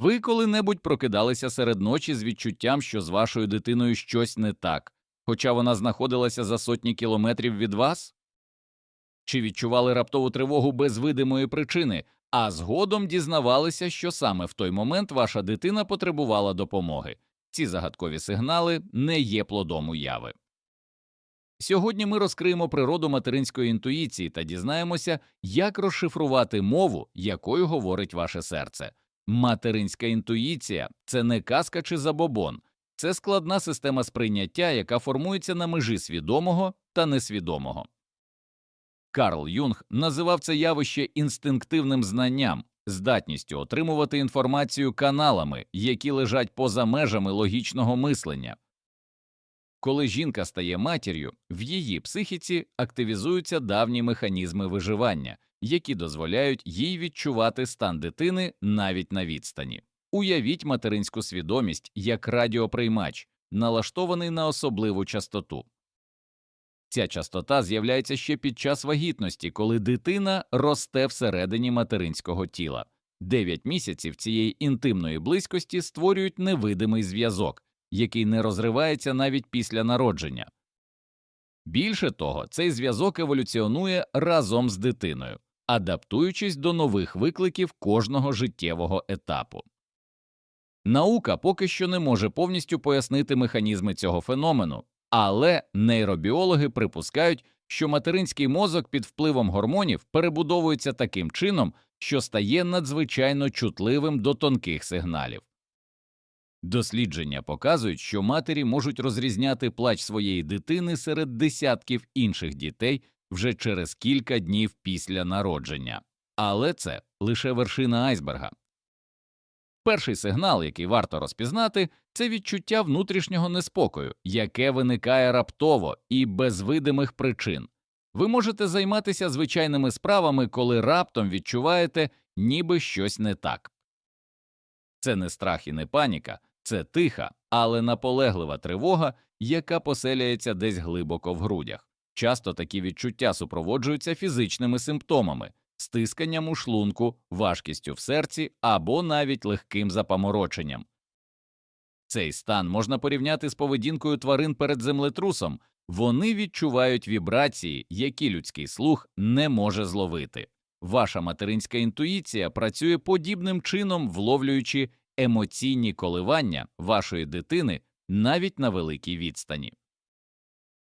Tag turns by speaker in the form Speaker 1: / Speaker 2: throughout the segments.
Speaker 1: Ви коли-небудь прокидалися серед ночі з відчуттям, що з вашою дитиною щось не так, хоча вона знаходилася за сотні кілометрів від вас? Чи відчували раптову тривогу без видимої причини, а згодом дізнавалися, що саме в той момент ваша дитина потребувала допомоги? Ці загадкові сигнали не є плодом уяви. Сьогодні ми розкриємо природу материнської інтуїції та дізнаємося, як розшифрувати мову, якою говорить ваше серце. Материнська інтуїція це не казка чи забобон, це складна система сприйняття, яка формується на межі свідомого та несвідомого. Карл Юнг називав це явище інстинктивним знанням, здатністю отримувати інформацію каналами, які лежать поза межами логічного мислення. Коли жінка стає матір'ю, в її психіці активізуються давні механізми виживання, які дозволяють їй відчувати стан дитини навіть на відстані. Уявіть материнську свідомість як радіоприймач, налаштований на особливу частоту. Ця частота з'являється ще під час вагітності, коли дитина росте всередині материнського тіла. Дев'ять місяців цієї інтимної близькості створюють невидимий зв'язок, який не розривається навіть після народження. Більше того, цей зв'язок еволюціонує разом з дитиною, адаптуючись до нових викликів кожного життєвого етапу. Наука поки що не може повністю пояснити механізми цього феномену, але нейробіологи припускають, що материнський мозок під впливом гормонів перебудовується таким чином, що стає надзвичайно чутливим до тонких сигналів. Дослідження показують, що матері можуть розрізняти плач своєї дитини серед десятків інших дітей вже через кілька днів після народження, але це лише вершина айсберга. Перший сигнал, який варто розпізнати, це відчуття внутрішнього неспокою, яке виникає раптово і без видимих причин. Ви можете займатися звичайними справами, коли раптом відчуваєте, ніби щось не так. Це не страх і не паніка, це тиха, але наполеглива тривога, яка поселяється десь глибоко в грудях. Часто такі відчуття супроводжуються фізичними симптомами, стисканням у шлунку, важкістю в серці або навіть легким запамороченням. Цей стан можна порівняти з поведінкою тварин перед землетрусом вони відчувають вібрації, які людський слух не може зловити. Ваша материнська інтуїція працює подібним чином, вловлюючи емоційні коливання вашої дитини навіть на великій відстані.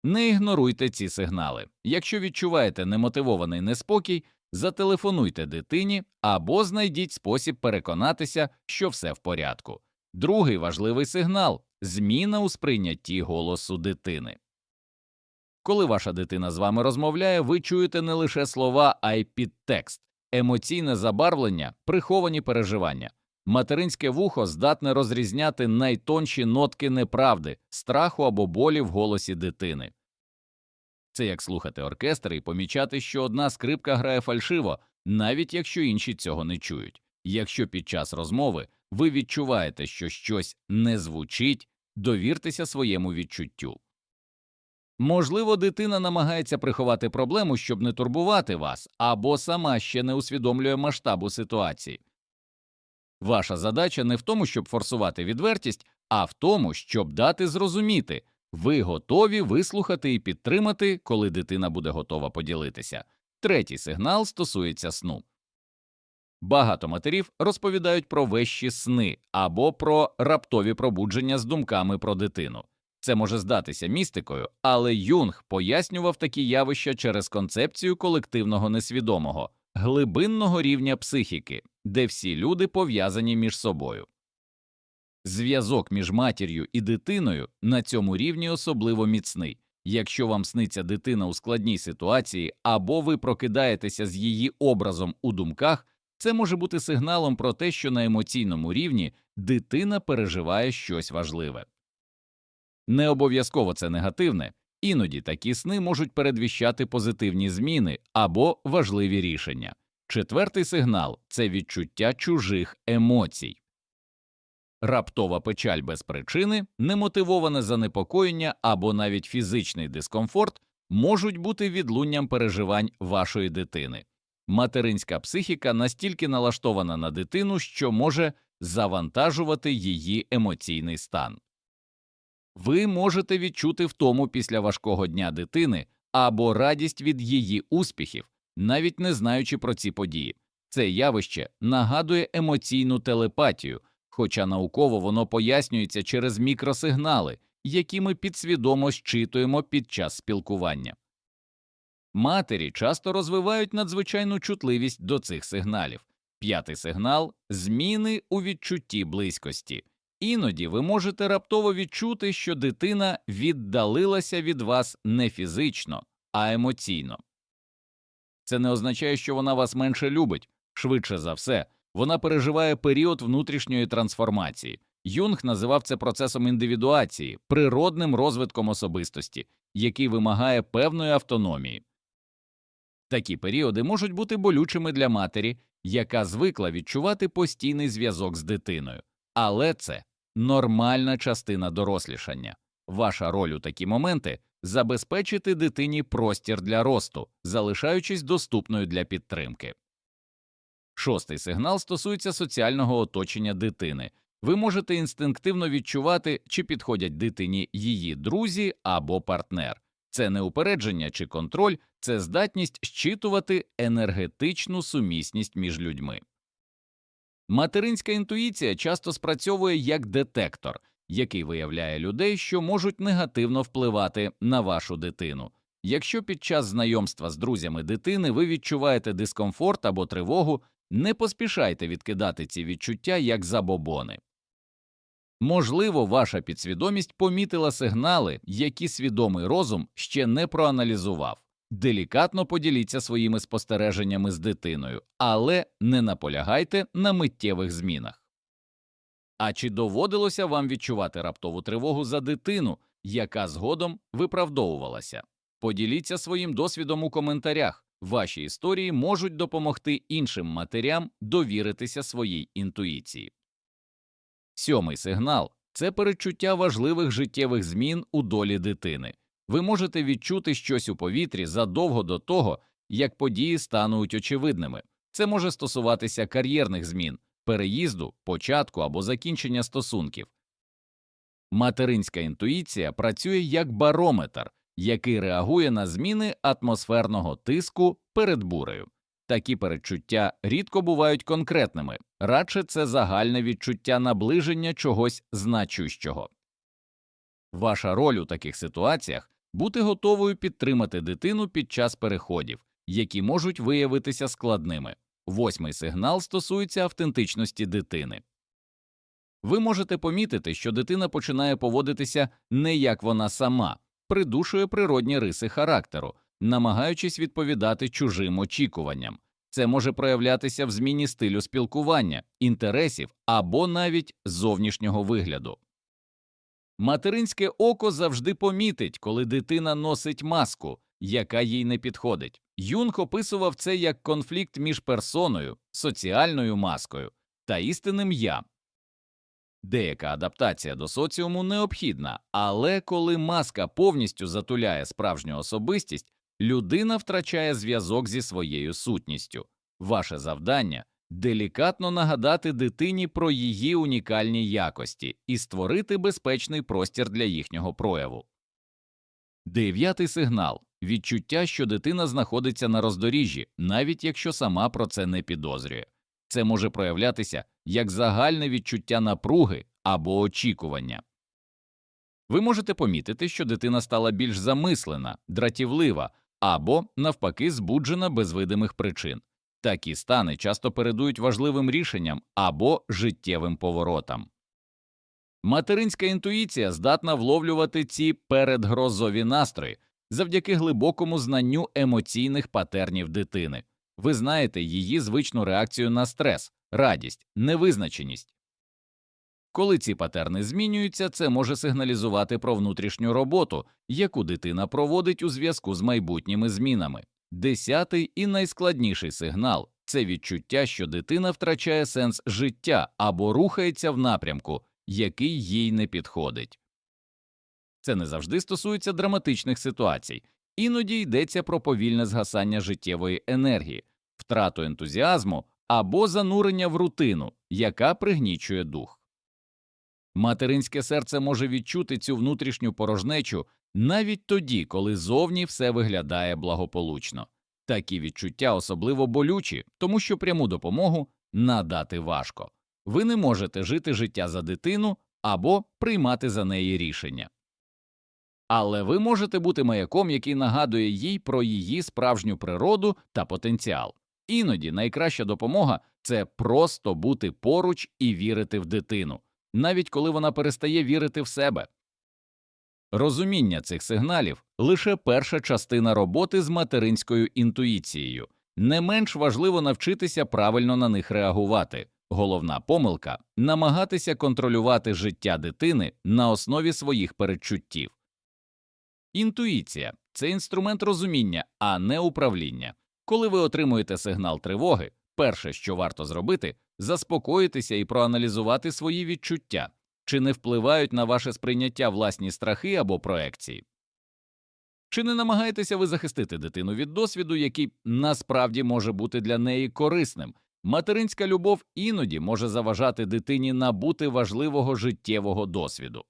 Speaker 1: Не ігноруйте ці сигнали. Якщо відчуваєте немотивований неспокій, зателефонуйте дитині або знайдіть спосіб переконатися, що все в порядку. Другий важливий сигнал зміна у сприйнятті голосу дитини. Коли ваша дитина з вами розмовляє, ви чуєте не лише слова, а й підтекст, емоційне забарвлення, приховані переживання. Материнське вухо здатне розрізняти найтонші нотки неправди, страху або болі в голосі дитини. Це як слухати оркестр і помічати, що одна скрипка грає фальшиво, навіть якщо інші цього не чують. Якщо під час розмови ви відчуваєте, що щось не звучить, довіртеся своєму відчуттю. Можливо, дитина намагається приховати проблему, щоб не турбувати вас, або сама ще не усвідомлює масштабу ситуації. Ваша задача не в тому, щоб форсувати відвертість, а в тому, щоб дати зрозуміти ви готові вислухати і підтримати, коли дитина буде готова поділитися. Третій сигнал стосується сну. Багато матерів розповідають про вещі сни або про раптові пробудження з думками про дитину. Це може здатися містикою, але Юнг пояснював такі явища через концепцію колективного несвідомого, глибинного рівня психіки, де всі люди пов'язані між собою. Зв'язок між матір'ю і дитиною на цьому рівні особливо міцний. Якщо вам сниться дитина у складній ситуації або ви прокидаєтеся з її образом у думках, це може бути сигналом про те, що на емоційному рівні дитина переживає щось важливе. Не обов'язково це негативне, іноді такі сни можуть передвіщати позитивні зміни або важливі рішення. Четвертий сигнал це відчуття чужих емоцій. Раптова печаль без причини, немотивоване занепокоєння або навіть фізичний дискомфорт можуть бути відлунням переживань вашої дитини. Материнська психіка настільки налаштована на дитину, що може завантажувати її емоційний стан. Ви можете відчути втому після важкого дня дитини або радість від її успіхів, навіть не знаючи про ці події. Це явище нагадує емоційну телепатію, хоча науково воно пояснюється через мікросигнали, які ми підсвідомо щитуємо під час спілкування. Матері часто розвивають надзвичайну чутливість до цих сигналів. П'ятий сигнал зміни у відчутті близькості. Іноді ви можете раптово відчути, що дитина віддалилася від вас не фізично, а емоційно. Це не означає, що вона вас менше любить. Швидше за все, вона переживає період внутрішньої трансформації. Юнг називав це процесом індивідуації, природним розвитком особистості, який вимагає певної автономії. Такі періоди можуть бути болючими для матері, яка звикла відчувати постійний зв'язок з дитиною, але це нормальна частина дорослішання. Ваша роль у такі моменти забезпечити дитині простір для росту, залишаючись доступною для підтримки. Шостий сигнал стосується соціального оточення дитини. Ви можете інстинктивно відчувати, чи підходять дитині її друзі або партнер. Це не упередження чи контроль, це здатність щитувати енергетичну сумісність між людьми. Материнська інтуїція часто спрацьовує як детектор, який виявляє людей, що можуть негативно впливати на вашу дитину. Якщо під час знайомства з друзями дитини ви відчуваєте дискомфорт або тривогу, не поспішайте відкидати ці відчуття як забобони. Можливо, ваша підсвідомість помітила сигнали, які свідомий розум ще не проаналізував. Делікатно поділіться своїми спостереженнями з дитиною, але не наполягайте на миттєвих змінах. А чи доводилося вам відчувати раптову тривогу за дитину, яка згодом виправдовувалася? Поділіться своїм досвідом у коментарях. Ваші історії можуть допомогти іншим матерям довіритися своїй інтуїції. Сьомий сигнал це передчуття важливих життєвих змін у долі дитини. Ви можете відчути щось у повітрі задовго до того, як події стануть очевидними. Це може стосуватися кар'єрних змін, переїзду, початку або закінчення стосунків. Материнська інтуїція працює як барометр, який реагує на зміни атмосферного тиску перед бурею. Такі передчуття рідко бувають конкретними, радше це загальне відчуття наближення чогось значущого. Ваша роль у таких ситуаціях бути готовою підтримати дитину під час переходів, які можуть виявитися складними. Восьмий сигнал стосується автентичності дитини. Ви можете помітити, що дитина починає поводитися не як вона сама, придушує природні риси характеру, намагаючись відповідати чужим очікуванням. Це може проявлятися в зміні стилю спілкування, інтересів або навіть зовнішнього вигляду. Материнське око завжди помітить, коли дитина носить маску, яка їй не підходить. Юнг описував це як конфлікт між персоною, соціальною маскою та істинним я. Деяка адаптація до соціуму необхідна, але коли маска повністю затуляє справжню особистість, людина втрачає зв'язок зі своєю сутністю. Ваше завдання делікатно нагадати дитині про її унікальні якості і створити безпечний простір для їхнього прояву. Дев'ятий сигнал відчуття, що дитина знаходиться на роздоріжжі, навіть якщо сама про це не підозрює. Це може проявлятися як загальне відчуття напруги або очікування. Ви можете помітити, що дитина стала більш замислена, дратівлива або, навпаки, збуджена без видимих причин. Такі стани часто передують важливим рішенням або життєвим поворотам. Материнська інтуїція здатна вловлювати ці передгрозові настрої завдяки глибокому знанню емоційних патернів дитини. Ви знаєте її звичну реакцію на стрес, радість, невизначеність. Коли ці патерни змінюються, це може сигналізувати про внутрішню роботу, яку дитина проводить у зв'язку з майбутніми змінами. Десятий і найскладніший сигнал це відчуття, що дитина втрачає сенс життя або рухається в напрямку, який їй не підходить. Це не завжди стосується драматичних ситуацій, іноді йдеться про повільне згасання життєвої енергії, втрату ентузіазму або занурення в рутину, яка пригнічує дух. Материнське серце може відчути цю внутрішню порожнечу навіть тоді, коли зовні все виглядає благополучно. Такі відчуття особливо болючі, тому що пряму допомогу надати важко. Ви не можете жити життя за дитину або приймати за неї рішення. Але ви можете бути маяком, який нагадує їй про її справжню природу та потенціал. Іноді найкраща допомога це просто бути поруч і вірити в дитину, навіть коли вона перестає вірити в себе. Розуміння цих сигналів лише перша частина роботи з материнською інтуїцією. Не менш важливо навчитися правильно на них реагувати. Головна помилка намагатися контролювати життя дитини на основі своїх передчуттів. Інтуїція це інструмент розуміння, а не управління. Коли ви отримуєте сигнал тривоги, перше, що варто зробити, заспокоїтися і проаналізувати свої відчуття, чи не впливають на ваше сприйняття власні страхи або проекції. Чи не намагаєтеся ви захистити дитину від досвіду, який насправді може бути для неї корисним? Материнська любов іноді може заважати дитині набути важливого життєвого досвіду.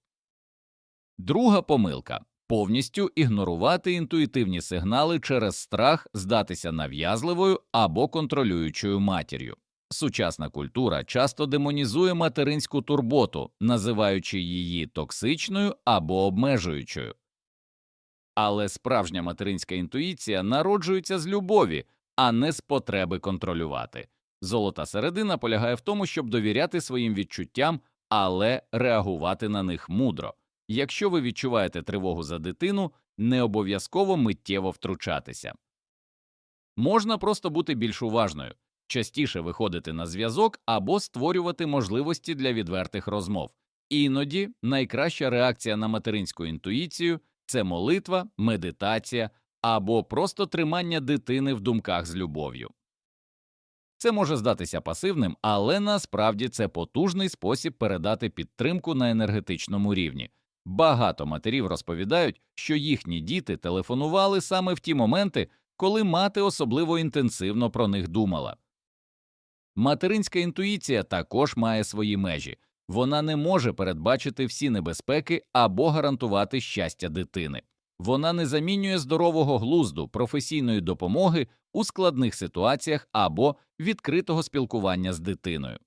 Speaker 1: Друга помилка повністю ігнорувати інтуїтивні сигнали через страх здатися нав'язливою або контролюючою матір'ю. Сучасна культура часто демонізує материнську турботу, називаючи її токсичною або обмежуючою. Але справжня материнська інтуїція народжується з любові, а не з потреби контролювати. Золота середина полягає в тому, щоб довіряти своїм відчуттям, але реагувати на них мудро. Якщо ви відчуваєте тривогу за дитину, не обов'язково миттєво втручатися. Можна просто бути більш уважною, частіше виходити на зв'язок або створювати можливості для відвертих розмов. Іноді найкраща реакція на материнську інтуїцію це молитва, медитація або просто тримання дитини в думках з любов'ю. Це може здатися пасивним, але насправді це потужний спосіб передати підтримку на енергетичному рівні. Багато матерів розповідають, що їхні діти телефонували саме в ті моменти, коли мати особливо інтенсивно про них думала. Материнська інтуїція також має свої межі вона не може передбачити всі небезпеки або гарантувати щастя дитини. Вона не замінює здорового глузду, професійної допомоги у складних ситуаціях або відкритого спілкування з дитиною.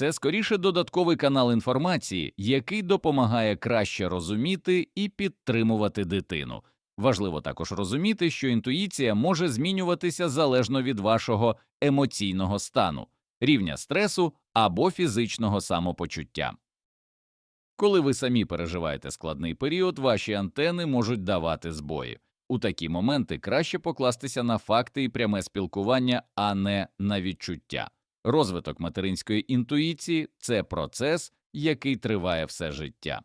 Speaker 1: Це скоріше додатковий канал інформації, який допомагає краще розуміти і підтримувати дитину. Важливо також розуміти, що інтуїція може змінюватися залежно від вашого емоційного стану, рівня стресу або фізичного самопочуття. Коли ви самі переживаєте складний період, ваші антени можуть давати збої. У такі моменти краще покластися на факти і пряме спілкування, а не на відчуття. Розвиток материнської інтуїції це процес, який триває все життя.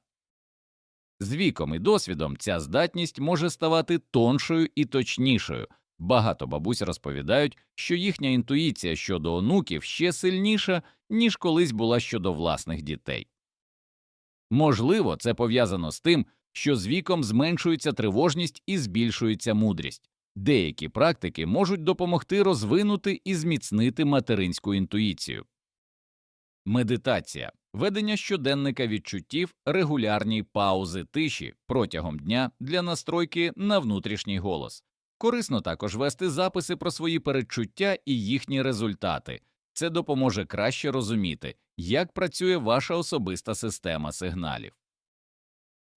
Speaker 1: З віком і досвідом ця здатність може ставати тоншою і точнішою. Багато бабусь розповідають, що їхня інтуїція щодо онуків ще сильніша, ніж колись була щодо власних дітей. Можливо, це пов'язано з тим, що з віком зменшується тривожність і збільшується мудрість. Деякі практики можуть допомогти розвинути і зміцнити материнську інтуїцію. Медитація, ведення щоденника відчуттів, регулярні паузи тиші протягом дня для настройки на внутрішній голос. Корисно також вести записи про свої передчуття і їхні результати. Це допоможе краще розуміти, як працює ваша особиста система сигналів.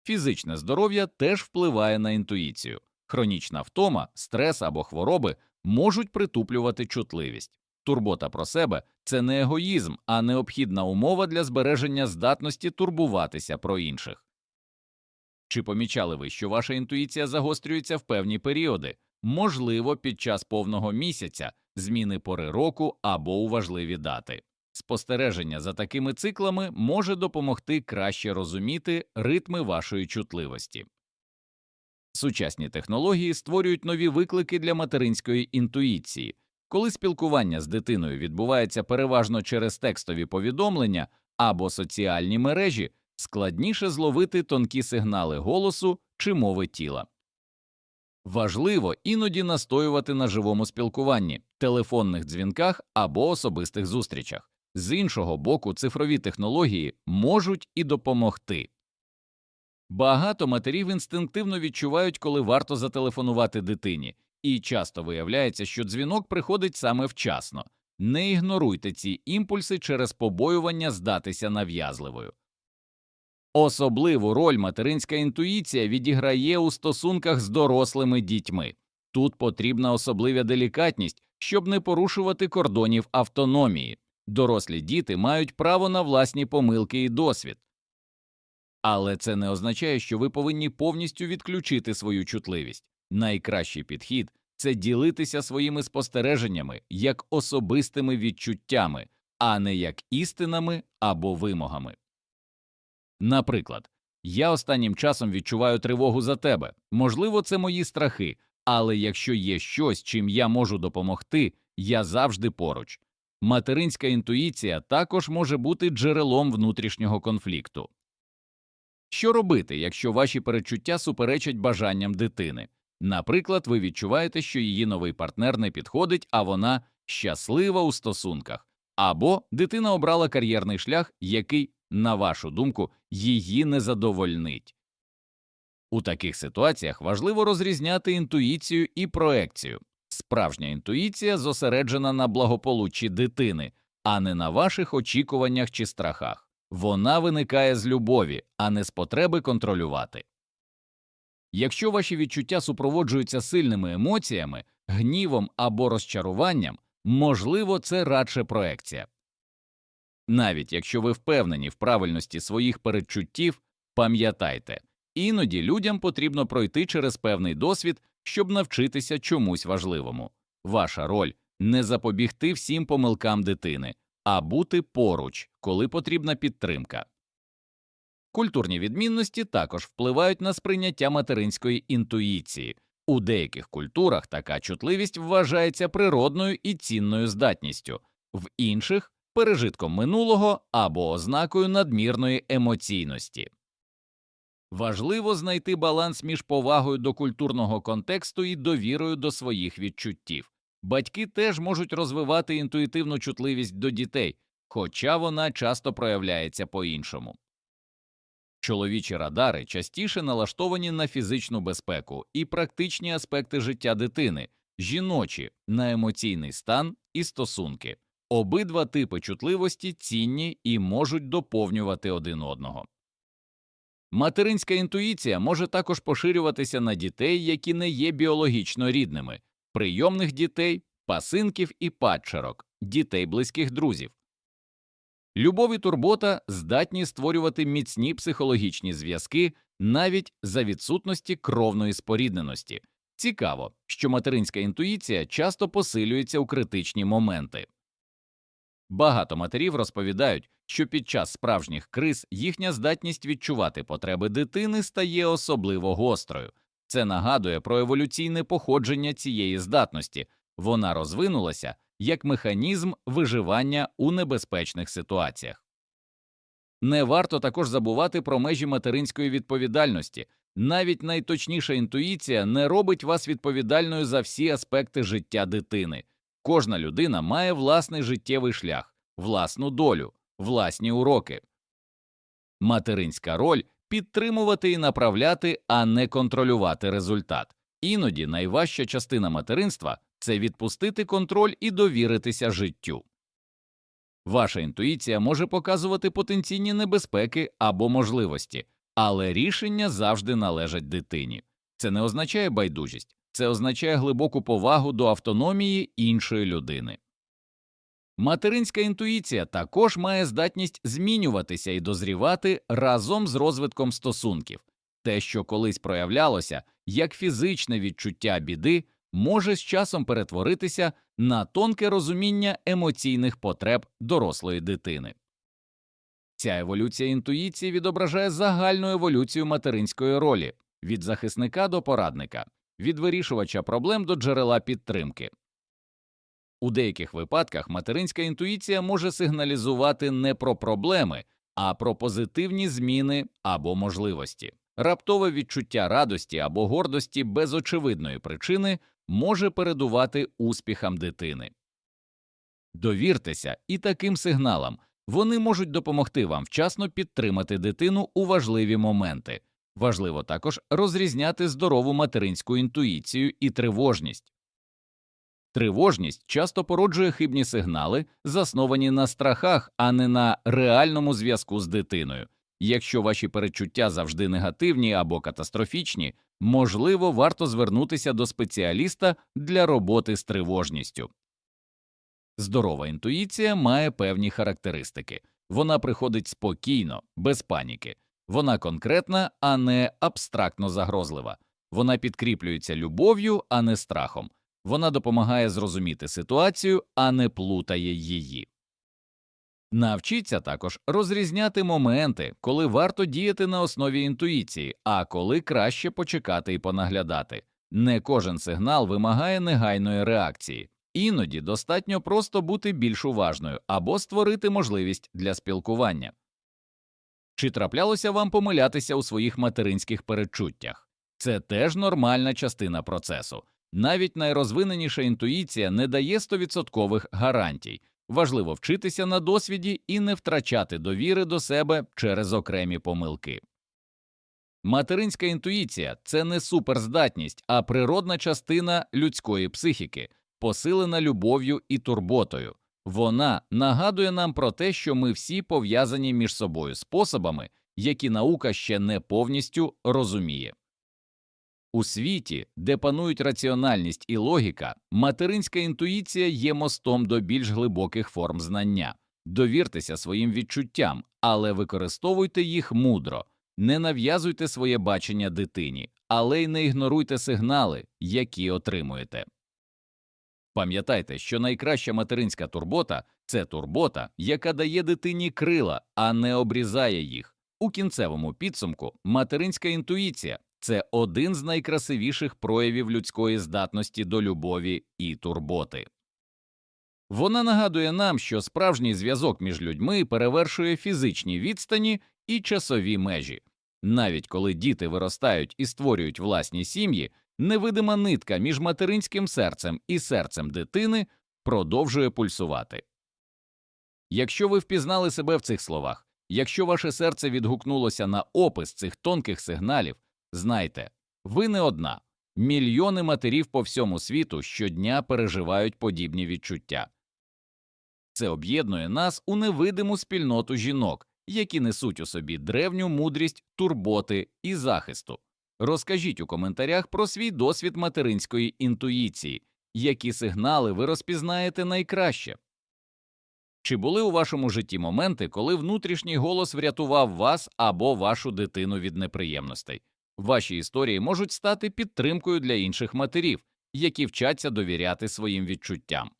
Speaker 1: Фізичне здоров'я теж впливає на інтуїцію. Хронічна втома, стрес або хвороби можуть притуплювати чутливість. Турбота про себе це не егоїзм, а необхідна умова для збереження здатності турбуватися про інших. Чи помічали ви, що ваша інтуїція загострюється в певні періоди, можливо, під час повного місяця, зміни пори року або у важливі дати? Спостереження за такими циклами може допомогти краще розуміти ритми вашої чутливості. Сучасні технології створюють нові виклики для материнської інтуїції. Коли спілкування з дитиною відбувається переважно через текстові повідомлення або соціальні мережі, складніше зловити тонкі сигнали голосу чи мови тіла. Важливо іноді настоювати на живому спілкуванні, телефонних дзвінках або особистих зустрічах. З іншого боку, цифрові технології можуть і допомогти. Багато матерів інстинктивно відчувають, коли варто зателефонувати дитині, і часто виявляється, що дзвінок приходить саме вчасно. Не ігноруйте ці імпульси через побоювання здатися нав'язливою. Особливу роль материнська інтуїція відіграє у стосунках з дорослими дітьми. Тут потрібна особлива делікатність, щоб не порушувати кордонів автономії. Дорослі діти мають право на власні помилки і досвід. Але це не означає, що ви повинні повністю відключити свою чутливість. Найкращий підхід це ділитися своїми спостереженнями як особистими відчуттями, а не як істинами або вимогами. Наприклад, я останнім часом відчуваю тривогу за тебе, можливо, це мої страхи, але якщо є щось, чим я можу допомогти, я завжди поруч. Материнська інтуїція також може бути джерелом внутрішнього конфлікту. Що робити, якщо ваші перечуття суперечать бажанням дитини? Наприклад, ви відчуваєте, що її новий партнер не підходить, а вона щаслива у стосунках, або дитина обрала кар'єрний шлях, який, на вашу думку, її не задовольнить. У таких ситуаціях важливо розрізняти інтуїцію і проекцію. Справжня інтуїція зосереджена на благополуччі дитини, а не на ваших очікуваннях чи страхах. Вона виникає з любові, а не з потреби контролювати. Якщо ваші відчуття супроводжуються сильними емоціями, гнівом або розчаруванням, можливо, це радше проекція. Навіть якщо ви впевнені в правильності своїх передчуттів, пам'ятайте, іноді людям потрібно пройти через певний досвід, щоб навчитися чомусь важливому. Ваша роль не запобігти всім помилкам дитини, а бути поруч, коли потрібна підтримка. Культурні відмінності також впливають на сприйняття материнської інтуїції. У деяких культурах така чутливість вважається природною і цінною здатністю, в інших пережитком минулого або ознакою надмірної емоційності. Важливо знайти баланс між повагою до культурного контексту і довірою до своїх відчуттів. Батьки теж можуть розвивати інтуїтивну чутливість до дітей, хоча вона часто проявляється по іншому. Чоловічі радари частіше налаштовані на фізичну безпеку і практичні аспекти життя дитини, жіночі на емоційний стан і стосунки. Обидва типи чутливості цінні і можуть доповнювати один одного. Материнська інтуїція може також поширюватися на дітей, які не є біологічно рідними, прийомних дітей, пасинків і падчерок, дітей близьких друзів. Любов і турбота здатні створювати міцні психологічні зв'язки навіть за відсутності кровної спорідненості. Цікаво, що материнська інтуїція часто посилюється у критичні моменти. Багато матерів розповідають, що під час справжніх криз їхня здатність відчувати потреби дитини стає особливо гострою. Це нагадує про еволюційне походження цієї здатності, вона розвинулася як механізм виживання у небезпечних ситуаціях. Не варто також забувати про межі материнської відповідальності. Навіть найточніша інтуїція не робить вас відповідальною за всі аспекти життя дитини. Кожна людина має власний життєвий шлях, власну долю, власні уроки. Материнська роль підтримувати і направляти, а не контролювати результат. Іноді найважча частина материнства це відпустити контроль і довіритися життю. Ваша інтуїція може показувати потенційні небезпеки або можливості, але рішення завжди належать дитині. Це не означає байдужість, це означає глибоку повагу до автономії іншої людини. Материнська інтуїція також має здатність змінюватися і дозрівати разом з розвитком стосунків. Те, що колись проявлялося як фізичне відчуття біди, може з часом перетворитися на тонке розуміння емоційних потреб дорослої дитини. Ця еволюція інтуїції відображає загальну еволюцію материнської ролі від захисника до порадника, від вирішувача проблем до джерела підтримки. У деяких випадках материнська інтуїція може сигналізувати не про проблеми, а про позитивні зміни або можливості. раптове відчуття радості або гордості без очевидної причини може передувати успіхам дитини. Довіртеся і таким сигналам вони можуть допомогти вам вчасно підтримати дитину у важливі моменти. Важливо також розрізняти здорову материнську інтуїцію і тривожність. Тривожність часто породжує хибні сигнали, засновані на страхах, а не на реальному зв'язку з дитиною. Якщо ваші перечуття завжди негативні або катастрофічні, можливо, варто звернутися до спеціаліста для роботи з тривожністю. Здорова інтуїція має певні характеристики. Вона приходить спокійно, без паніки. Вона конкретна, а не абстрактно загрозлива. Вона підкріплюється любов'ю, а не страхом. Вона допомагає зрозуміти ситуацію, а не плутає її. Навчіться також розрізняти моменти, коли варто діяти на основі інтуїції, а коли краще почекати і понаглядати. Не кожен сигнал вимагає негайної реакції. Іноді достатньо просто бути більш уважною або створити можливість для спілкування. Чи траплялося вам помилятися у своїх материнських передчуттях? Це теж нормальна частина процесу. Навіть найрозвиненіша інтуїція не дає стовідсоткових гарантій. Важливо вчитися на досвіді і не втрачати довіри до себе через окремі помилки. Материнська інтуїція це не суперздатність, а природна частина людської психіки, посилена любов'ю і турботою. Вона нагадує нам про те, що ми всі пов'язані між собою способами, які наука ще не повністю розуміє. У світі, де панують раціональність і логіка, материнська інтуїція є мостом до більш глибоких форм знання. Довіртеся своїм відчуттям, але використовуйте їх мудро, не нав'язуйте своє бачення дитині, але й не ігноруйте сигнали, які отримуєте. Пам'ятайте, що найкраща материнська турбота це турбота, яка дає дитині крила, а не обрізає їх. У кінцевому підсумку материнська інтуїція це один з найкрасивіших проявів людської здатності до любові і турботи. Вона нагадує нам, що справжній зв'язок між людьми перевершує фізичні відстані і часові межі. Навіть коли діти виростають і створюють власні сім'ї, невидима нитка між материнським серцем і серцем дитини продовжує пульсувати. Якщо ви впізнали себе в цих словах, якщо ваше серце відгукнулося на опис цих тонких сигналів, знайте, ви не одна. Мільйони матерів по всьому світу щодня переживають подібні відчуття. Це об'єднує нас у невидиму спільноту жінок, які несуть у собі древню мудрість, турботи і захисту. Розкажіть у коментарях про свій досвід материнської інтуїції, які сигнали ви розпізнаєте найкраще. Чи були у вашому житті моменти, коли внутрішній голос врятував вас або вашу дитину від неприємностей? Ваші історії можуть стати підтримкою для інших матерів, які вчаться довіряти своїм відчуттям.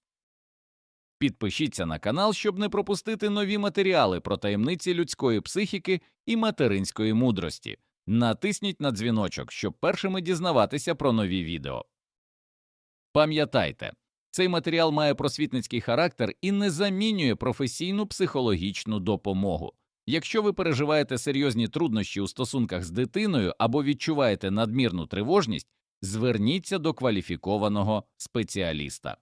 Speaker 1: Підпишіться на канал, щоб не пропустити нові матеріали про таємниці людської психіки і материнської мудрості. Натисніть на дзвіночок, щоб першими дізнаватися про нові відео. Пам'ятайте, цей матеріал має просвітницький характер і не замінює професійну психологічну допомогу. Якщо ви переживаєте серйозні труднощі у стосунках з дитиною або відчуваєте надмірну тривожність, зверніться до кваліфікованого спеціаліста.